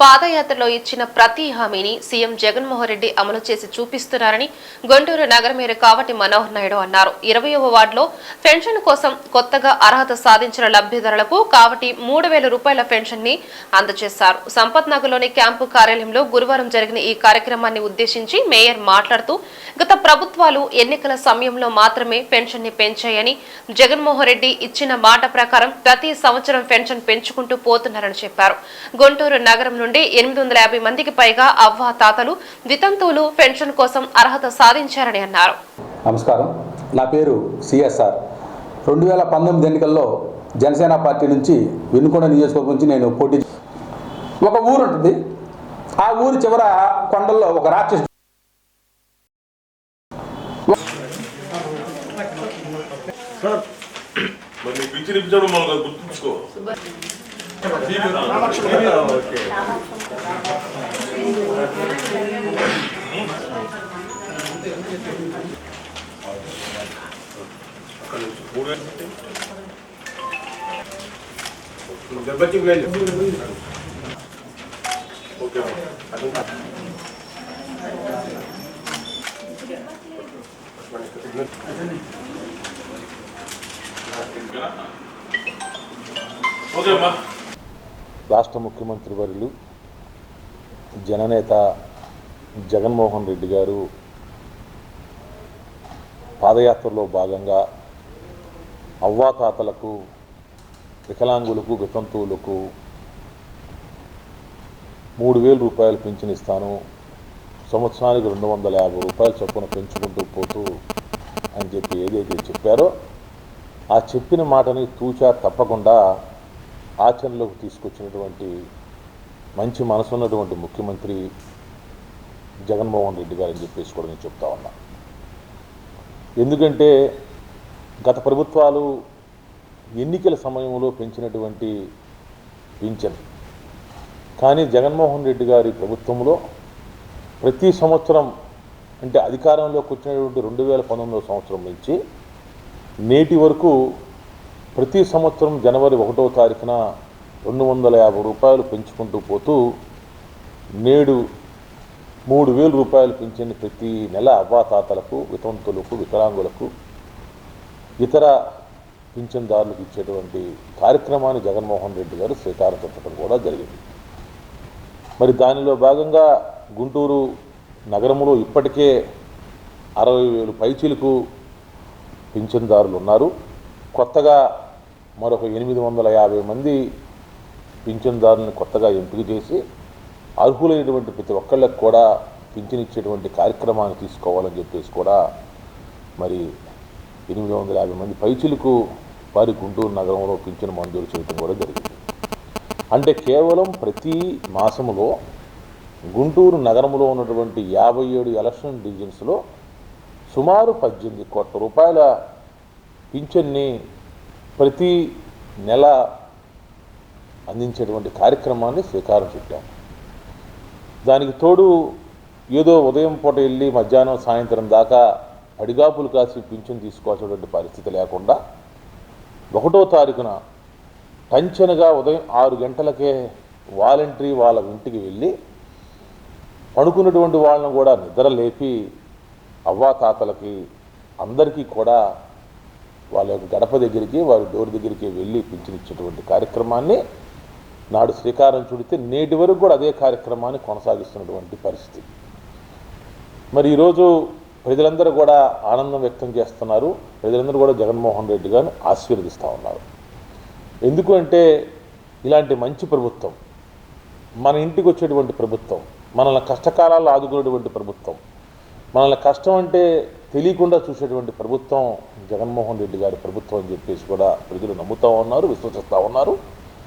పాదయాత్రలో ఇచ్చిన ప్రతి హామీని సీఎం జగన్మోహన్ రెడ్డి అమలు చేసి చూపిస్తున్నారని గుంటూరు నగర మేయర్ కావటి మనోహర్ నాయుడు అన్నారు. ఇరవయవ వార్డులో పెన్షన్ కోసం కొత్తగా అర్హత సాధించిన లబ్ధిదారులకు కావటి మూడు వేల రూపాయల పెన్షన్ని అందజేశారు. సంపత్ నగర్లోని క్యాంపు కార్యాలయంలో గురువారం జరిగిన ఈ కార్యక్రమాన్ని ఉద్దేశించి మేయర్ మాట్లాడుతూ గత ప్రభుత్వాలు ఎన్నికల సమయంలో మాత్రమే పెన్షన్ని పెంచాయని జగన్మోహన్ రెడ్డి ఇచ్చిన మాట ప్రకారం ప్రతి సంవత్సరం పెన్షన్ పెంచుకుంటూ పోతున్నారని చెప్పారు. గుంటూరు నగరం నుండి ఎనిమిది వందల యాభై మందికి పైగా అవ్వ తాతలు వితంతువులు పెన్షన్ కోసం అర్హత సాధించారని అన్నారు. నమస్కారం. నా పేరు సిఎస్ఆర్. రెండు వేల పంతొమ్మిది ఎన్నికల్లో జనసేన పార్టీ నుంచి వినుకొండ నియోజకవర్గం నుంచి నేను పోటీ ఒక ఊరు ఉంటుంది. ఆ ఊరు చివర కొండల్లో ఒక రాక్షసు మరి నీకు మనం గుర్తుంచుకో. మూడు వేలు ఓకే అమ్మా. రాష్ట్ర ముఖ్యమంత్రి వర్యులు జననేత జగన్మోహన్ రెడ్డి గారు పాదయాత్రలో భాగంగా అవ్వాతాతలకు వికలాంగులకు వితంతువులకు మూడు వేల రూపాయలు పింఛన్ ఇస్తాను. సంవత్సరానికి రెండు వందల యాభై రూపాయలు చొప్పున పెంచుకుంటూ పోతూ అని చెప్పి ఏదైతే చెప్పారో ఆ చెప్పిన మాటని తూచా తప్పకుండా ఆచరణలోకి తీసుకొచ్చినటువంటి మంచి మనసున్నటువంటి ముఖ్యమంత్రి జగన్మోహన్ రెడ్డి గారు అని చెప్పేసి కూడా నేను చెప్తా ఉన్నా. ఎందుకంటే గత ప్రభుత్వాలు ఎన్నికల సమయంలో పెంచినటువంటి పింఛన్. కానీ జగన్మోహన్ రెడ్డి గారి ప్రభుత్వంలో ప్రతి సంవత్సరం అంటే అధికారంలోకి వచ్చినటువంటి రెండు వేల పంతొమ్మిదవ సంవత్సరం నుంచి నేటి వరకు ప్రతి సంవత్సరం జనవరి ఒకటో తారీఖున రెండు వందల యాభై రూపాయలు పెంచుకుంటూ పోతూ నేడు మూడు వేల రూపాయలు పెంచిన ప్రతి నెల అవ్వాతాతలకు వితంతులకు వికలాంగులకు ఇతర పింఛన్దారులకు ఇచ్చేటువంటి కార్యక్రమాన్ని జగన్మోహన్ రెడ్డి గారు శ్రీకారం చుట్టడం కూడా జరిగింది. మరి దానిలో భాగంగా గుంటూరు నగరంలో ఇప్పటికే అరవై వేలు పైచీలకు పింఛన్దారులు ఉన్నారు. కొత్తగా మరొక ఎనిమిది వందల యాభై మంది పింఛన్దారులను కొత్తగా ఎంపిక చేసి అర్హులైనటువంటి ప్రతి ఒక్కళ్ళకి కూడా పింఛన్ ఇచ్చేటువంటి కార్యక్రమాన్ని తీసుకోవాలని చెప్పేసి కూడా మరి ఎనిమిది వందల యాభై మంది పైచులకు వారి గుంటూరు నగరంలో పింఛను మంజూరు చేయడం కూడా జరిగింది. అంటే కేవలం ప్రతి మాసములో గుంటూరు నగరంలో ఉన్నటువంటి యాభై ఏడు ఎలక్షన్ డివిజన్స్లో సుమారు పద్దెనిమిది కోట్ల రూపాయల పింఛన్ని ప్రతి నెల అందించేటువంటి కార్యక్రమాన్ని శ్రీకారం చుట్టాం. దానికి తోడు ఏదో ఉదయం పూట వెళ్ళి మధ్యాహ్నం సాయంత్రం దాకా పడిగాపులు కాసి పింఛన్ తీసుకోవాల్సినటువంటి పరిస్థితి లేకుండా ఒకటో తారీఖున టంచనగా ఉదయం ఆరు గంటలకే వాలంటరీ వాళ్ళ ఇంటికి వెళ్ళి పడుకున్నటువంటి వాళ్ళను కూడా నిద్ర లేపి అవ్వాతాతలకి అందరికీ కూడా వాళ్ళ యొక్క గడప దగ్గరికి వారి డోర్ దగ్గరికి వెళ్ళి పింఛనిచ్చేటువంటి కార్యక్రమాన్ని నాడు శ్రీకారం చుడితే నేటి వరకు కూడా అదే కార్యక్రమాన్ని కొనసాగిస్తున్నటువంటి పరిస్థితి. మరి ఈరోజు ప్రజలందరూ కూడా ఆనందం వ్యక్తం చేస్తున్నారు. ప్రజలందరూ కూడా జగన్మోహన్ రెడ్డి గారిని ఆశీర్వదిస్తూ ఉన్నారు. ఎందుకు అంటే ఇలాంటి మంచి ప్రభుత్వం మన ఇంటికి వచ్చేటువంటి ప్రభుత్వం మనల్ని కష్టకాలాల్లో ఆదుకునేటువంటి ప్రభుత్వం మనల్ని కష్టం అంటే తెలియకుండా చూసేటువంటి ప్రభుత్వం జగన్మోహన్ రెడ్డి గారి ప్రభుత్వం అని చెప్పేసి కూడా ప్రజలు నమ్ముతూ ఉన్నారు విశ్వసిస్తూ ఉన్నారు.